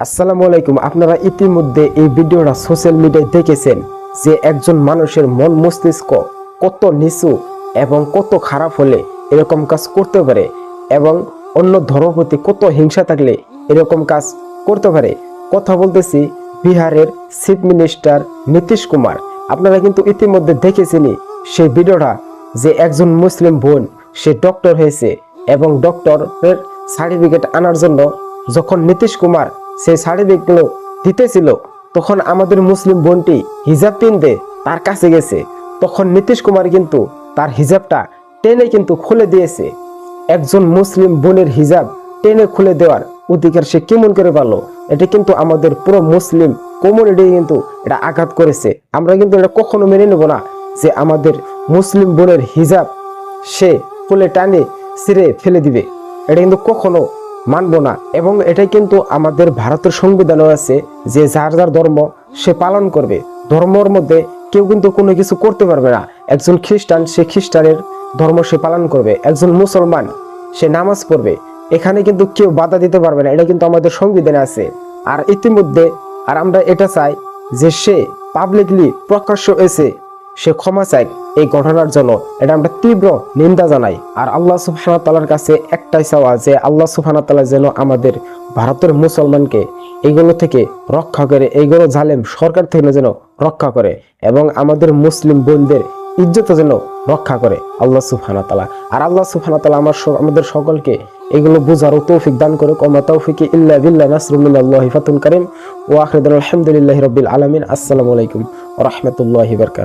আসসালামু আলাইকুম। আপনারা ইতিমধ্যে এই ভিডিওটা সোশ্যাল মিডিয়ায় দেখেছেন যে একজন মানুষের মন মস্তিষ্ক কত নিচু এবং কত খারাপ হলে এরকম কাজ করতে পারে এবং অন্য ধর্ম প্রতি কত হিংসা থাকলে এরকম কাজ করতে পারে। কথা বলতেছি বিহারের চিফ মিনিস্টার নীতিশ কুমার। আপনারা কিন্তু ইতিমধ্যে দেখেছেনই সেই ভিডিওটা যে একজন মুসলিম বোন সে ডক্টর হয়েছে এবং ডক্টরের সার্টিফিকেট আনার জন্য যখন নীতিশ কুমার সেই সার্টিফিকেটগুলো দিতেছিল, তখন আমাদের মুসলিম বোনটি হিজাব পিনতে তার কাছে গেছে। তখন নীতিশ কুমার কিন্তু তার হিজাবটা টেনে কিন্তু খুলে দিয়েছে। একজন মুসলিম বোনের হিজাব টেনে খুলে দেওয়ার অধিকার সে কেমন করে পারল এটা কিন্তু আমাদের পুরো মুসলিম কমিউনিটি কিন্তু এটা আঘাত করেছে। আমরা কিন্তু এটা কখনো মেনে নেব না যে আমাদের মুসলিম বোনের হিজাব সে খুলে টানে, ছিঁড়ে ফেলে দিবে। এটা কিন্তু কখনো মানবো না। এবং এটাই কিন্তু আমাদের ভারতের সংবিধানও আছে যে যার যার ধর্ম সে পালন করবে। ধর্মর মধ্যে কেউ কিন্তু কোনো কিছু করতে পারবে না। একজন খ্রিস্টান, সে খ্রিস্টানের ধর্ম সে পালন করবে। একজন মুসলমান, সে নামাজ পড়বে। এখানে কিন্তু কেউ বাধা দিতে পারবে না। এটা কিন্তু আমাদের সংবিধানে আছে। আর ইতিমধ্যে, আর আমরা এটা চাই যে সে পাবলিকলি প্রকাশ্য এসে সে ক্ষমা চাই এই ঘটনার জন্য এটা আমরা তীব্র নিন্দা জানাই। আর আল্লাহ ওয়া তাআলার কাছে একটাই চাওয়া যে আল্লাহ ওয়া তাআলা যেন আমাদের ভারতের মুসলমানকে এইগুলো থেকে রক্ষা করে, এইগুলো জালেম সরকার থেকে যেন রক্ষা করে এবং আমাদের মুসলিম বোনদের ইজ্জত যেন রক্ষা করে আল্লাহ ওয়া তাআলা। আর আল্লাহ ওয়া তাআলা আমার আমাদের সকলকে এগুলো বুঝারও তৌফিক দান করে কমা তৌফিকি ইল্লা বিল্লাহ নাসরুম মিনাল্লাহি ফাতুন কারীম। ওয়া আখিরুল আলহামদুলিল্লাহি রাব্বিল আলামিন। আসসালামু আলাইকুম রাহমাতুল্লাহি ওয়া বারাকাতুহু।